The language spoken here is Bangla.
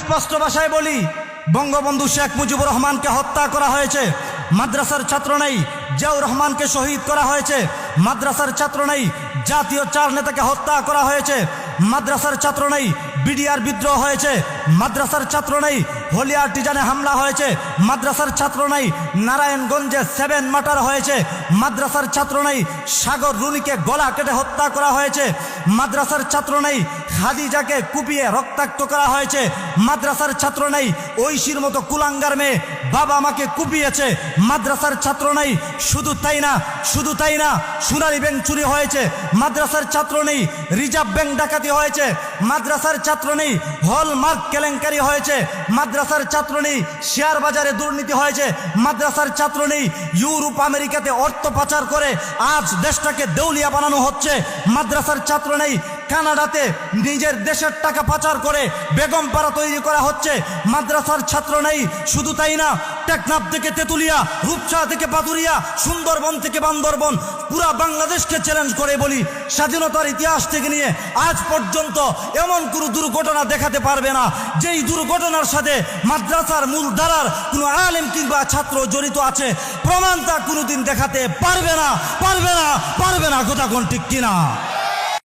স্পষ্ট ভাষায় বলি, বঙ্গবন্ধু শেখ মুজিবুর রহমানকে হত্যা করা হয়েছে, মাদ্রাসার ছাত্র নেই, জিয়াউর রহমানকে শহীদ করা হয়েছে মাদ্রাসার ছাত্র নেই, জাতীয় চার নেতাকে হত্যা করা হয়েছে। মাদ্রাসার ছাত্র নেই, বিডিআর বিদ্রোহ হয়েছে। মাদ্রাসার ছাত্র নেই হলিয়ার টিজানে হামলা হয়েছে। মাদ্রাসার ছাত্র নেই, নারায়ণগঞ্জে সেভেন মার্টার হয়েছে। মাদ্রাসার ছাত্র নেই, সাগর রুনিকে গলা কেটে হত্যা করা হয়েছে। মাদ্রাসার ছাত্র নেই, খাদিজাকে কুপিয়ে রক্তাক্ত করা হয়েছে। মাদ্রাসার ছাত্র নেই, ঐশীর মতো কুলাঙ্গার মেয়ে বাবা আমাকে কুপিয়েছে। মাদ্রাসার ছাত্র নেই, শুধু তাই না, শুধু তাই না সোনালী ব্যাংক চুরি হয়েছে, মাদ্রাসার ছাত্র নেই, রিজার্ভ ব্যাংক ডাকাতি হয়েছে, মাদ্রাসার ছাত্র নেই, হলমার্ক কেলেঙ্কারি হয়েছে, মাদ্রাসার ছাত্র নেই, শেয়ার বাজারে দুর্নীতি হয়েছে, মাদ্রাসার ছাত্র নেই, ইউরোপ, আমেরিকাতে অর্থ পাচার করে আজ দেশটাকে দেউলিয়া বানানো হচ্ছে, মাদ্রাসার ছাত্র নেই কানাডাতে নিজের দেশের টাকা পাচার করে বেগম পাড়া তৈরি করা হচ্ছে। মাদ্রাসার ছাত্র নেই, শুধু তাই না, টেকনাফ থেকে তেতুলিয়া, রূপসা থেকে পাতুরিয়া সুন্দরবন থেকে বান্দরবন, পুরা বাংলাদেশকে চ্যালেঞ্জ করে বলি। স্বাধীনতার ইতিহাস থেকে নিয়ে আজ পর্যন্ত এমন কোনো দুর্ঘটনা দেখাতে পারবে না, যেই দুর্ঘটনার সাথে মাদ্রাসার মূল ধারার কোনো আলেম কিংবা ছাত্র জড়িত আছে। প্রমাণ তা কোনোদিন দেখাতে পারবে না পারবে না পারবে না, কথা কোন ঠিক কিনা?